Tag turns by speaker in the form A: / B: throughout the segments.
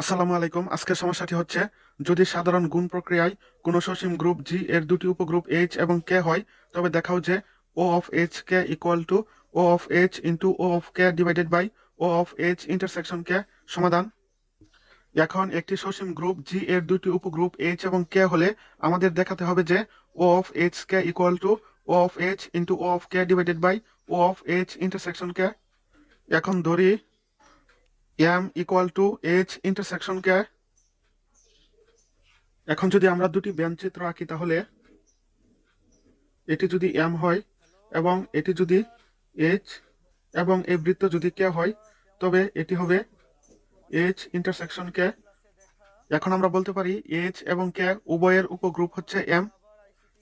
A: আসসালামু আলাইকুম। আজকের সমস্যাটি হচ্ছে, যদি সাধারণ গুণ প্রক্রিয়ায় কোনো সসীম গ্রুপ জি এর দুটি উপগ্রুপ এইচ এবং কে হয়, তবে দেখাও যে O of H K equal to O of H into O of K divided by O of H intersection K সমাধান। এখন একটি সসীম গ্রুপ জি এর দুটি উপগ্রুপ এইচ এবং কে হলে আমাদের দেখাতে হবে যে O of H K equal to O of H into O of K divided by O of H intersection K এখন ধরি M equal to H intersection K এখন যদি আমরা দুটি চিত্র আঁকি তাহলে এটি যদি এম হয় এবং এটি যদি এইচ এবং এই বৃত্ত যদি কে হয়, তবে এটি হবে এইচ ইন্টারসেকশন কে এখন আমরা বলতে পারি এইচ এবং কে উভয়ের উপগ্রুপ হচ্ছে এম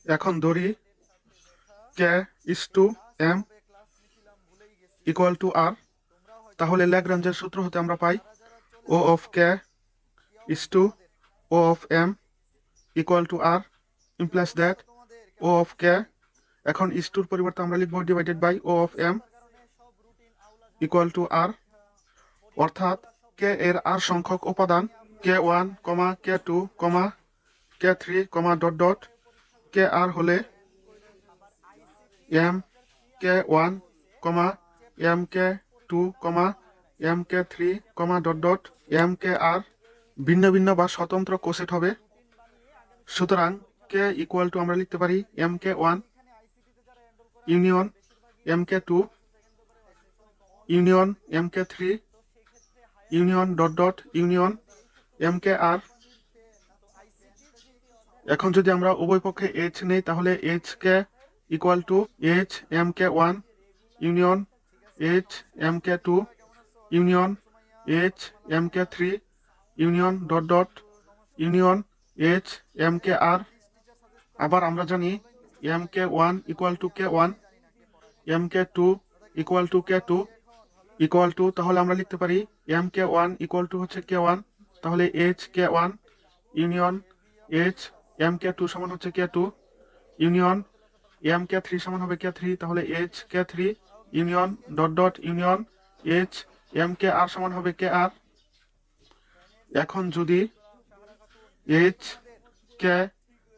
A: এখন ধরি K is to M equal to R তাহলে ল্যাগ্রাঞ্জের সূত্র হতে আমরা পাই O of K is to O of M equal to R implies that O of K এখন ইস টুর পরিবর্তে আমরা লিখব divided by O of M equal to R অর্থাৎ কে এর আর সংখ্যক উপাদান K one comma K two comma K three comma dot dot K R হলে M K one comma M K two comma M K three comma dot dot M K R ভিন্ন ভিন্ন বা স্বতন্ত্র কোসেট হবে। সুতরাং কে equal two আমরা লিখতে পারি M K one union M K two union M K three union dot dot union M K R এখন যদি আমরা উভয় পক্ষে এইচ নেই, তাহলে H K equal to H M K one union H M K two union H M K three union dot dot union H M K R আবার আমরা জানি M K one equal to K one M K two equal to K two equal to তাহলে আমরা লিখতে পারি M K one equal to হচ্ছে K one তাহলে H K one union H M K two সমান হচ্ছে K two union M K three সমান হবে কে থ্রি তাহলে H K three union, dot dot union H M K R সমান হবে K R এখন যদি এইচ কে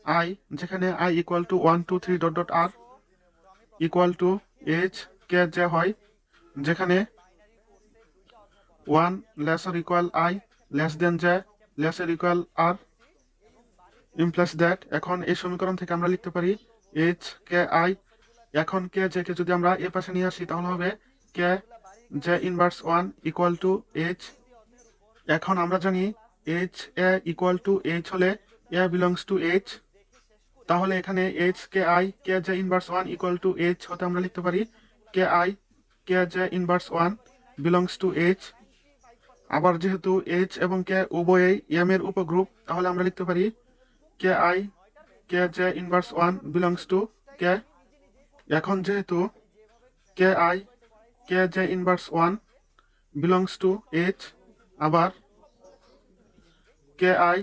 A: আই যেখানে I equal to one two three dot dot R equal to H K যে হয়, যেখানে one lesser equal I less than J lesser equal R implies that এখন এই সমীকরণ থেকে আমরা লিখতে পারি এইচ কে আই এখন কে জে কে যদি আমরা এ পাশে নিয়ে আসি, তাহলে হবে K J inverse one equal to H এখন আমরা জানি H A equal to H হলে এ বিলংস টু এইচ তাহলে এখানে H K I K J inverse one equal to H হতে আমরা লিখতে পারি K I K J inverse one belongs to H আবার যেহেতু এইচ এবং কে উভয়েই এম এর উপগ্রুপ, তাহলে আমরা লিখতে পারি K I K J inverse one belongs to K এখন যেহেতু K I K J inverse one belongs to H আবার K I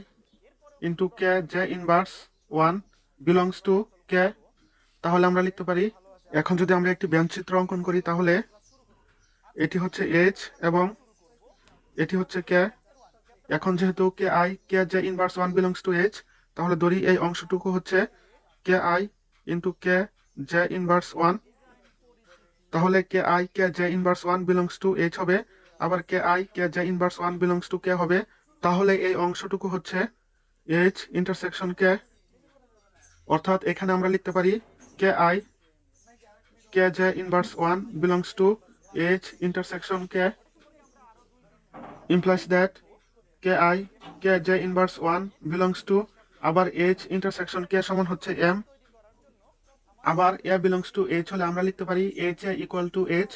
A: into K J inverse one belongs to K তাহলে আমরা লিখতে পারি, এখন যদি আমরা একটি চিত্র অঙ্কন করি, তাহলে এটি হচ্ছে এইচ এবং এটি হচ্ছে কে এখন যেহেতু K I K J inverse one belongs to H তাহলে ধরি এই অংশটুকু হচ্ছে K I into K J inverse one তাহলে K I K J inverse one belongs to H হবে। আবার K I K J inverse one belongs to K হবে। তাহলে এই অংশটুকু হচ্ছে এইচ ইন্টারসেকশন কে অর্থাৎ এখানে আমরা লিখতে পারি K I K J inverse one belongs to H intersection K implies that K I K J inverse one belongs to আবার এইচ ইন্টারসেকশন কে সমান হচ্ছে এম আবার এ বিলংস টু এইচ হলে আমরা লিখতে পারি H A equal to H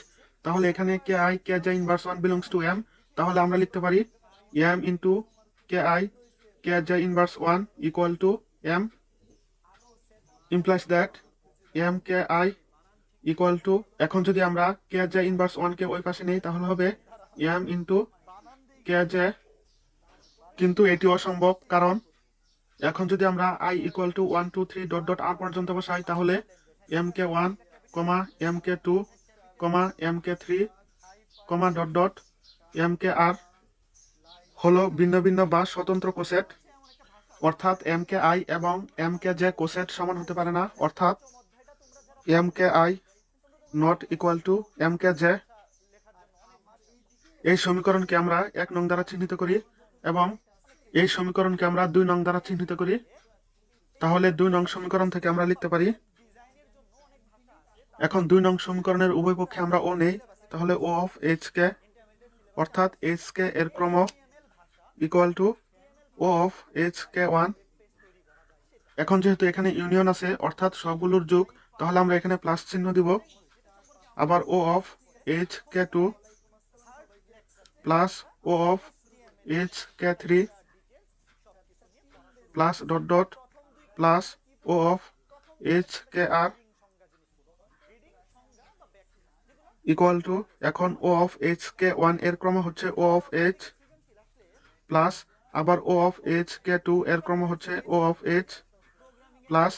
A: তাহলে এখানে K I K J inverse one belongs to M তাহলে আমরা লিখতে পারি M into K I K J inverse one equal to M implies that M K I equal to এখন যদি আমরা K J inverse ওয়ানকে ওই পাশে নেই, তাহলে হবে এম ইন্টু কে জে কিন্তু এটি অসম্ভব, কারণ এখন যদি আমরা I equal to one two three dot dot R পর্যন্ত বসাই, তাহলে M K one comma M K two comma M K three comma dot dot M K R হলো ভিন্ন ভিন্ন বা স্বতন্ত্র কোসেট। অর্থাৎ এম কে আই এবং এম কে জে কোসেট সমান হতে পারে না। অর্থাৎ M K I not equal to M K J এই সমীকরণকে আমরা এক নং দ্বারা চিহ্নিত করি এবং এই সমীকরণকে আমরা দুই নং দ্বারা চিহ্নিত করি। তাহলে দুই নং সমীকরণ থেকে আমরা লিখতে পারি, এখন দুই নং সমীকরণের উভয় পক্ষে আমরা ও নেই, তাহলে ও অফ এইচ কে অর্থাৎ এইচ কে এর ক্রম equal to O of H K one এখন যেহেতু এখানে ইউনিয়ন আছে, অর্থাৎ সবগুলোর যোগ, তাহলে আমরা এখানে প্লাস চিহ্ন দিব। আবার O of H K two plus O of H K three plus dot dot plus O of H K R equal to এখন ও অফ এইচ কে ওয়ানের ক্রম হচ্ছে ও অফ এইচ প্লাস আবার O of H K two এর ক্রম হচ্ছে O of H plus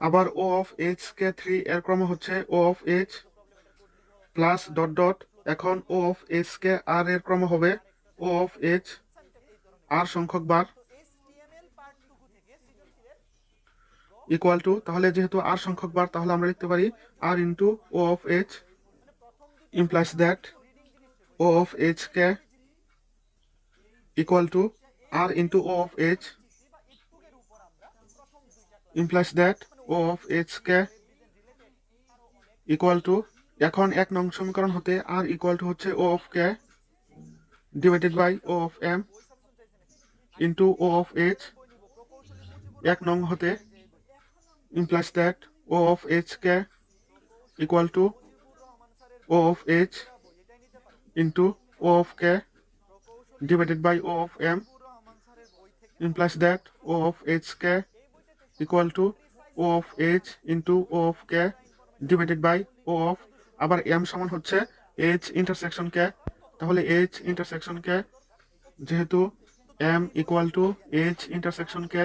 A: আবার O of H K three এর ক্রম হচ্ছে O of H plus dot dot এখন ও অফ এইচ কে আর এর ক্রম হবে ও অফ এইচ আর সংখ্যক বার। ইকুয়াল টু তাহলে যেহেতু আর সংখ্যক বার, তাহলে আমরা লিখতে পারি R into O of H implies that O of H K equal to R into O of H implies that O of H K equal to এখন এক নং সমীকরণ হতে আর ইকুয়াল টু হচ্ছে O of K divided by O of M into O of H এক নং হতে implies that O of h k equal to O of h into O of k divided by O of m implies that O of h k equal to O of h into O of k divided by O of আবার m সমান হচ্ছে h intersection k তাহলে h intersection k যেহেতু m equal to h intersection k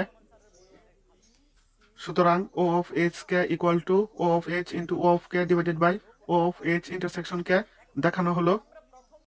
A: সুতরাং O of H K equal to O of H into O of K divided by O of H intersection K দেখানো হলো।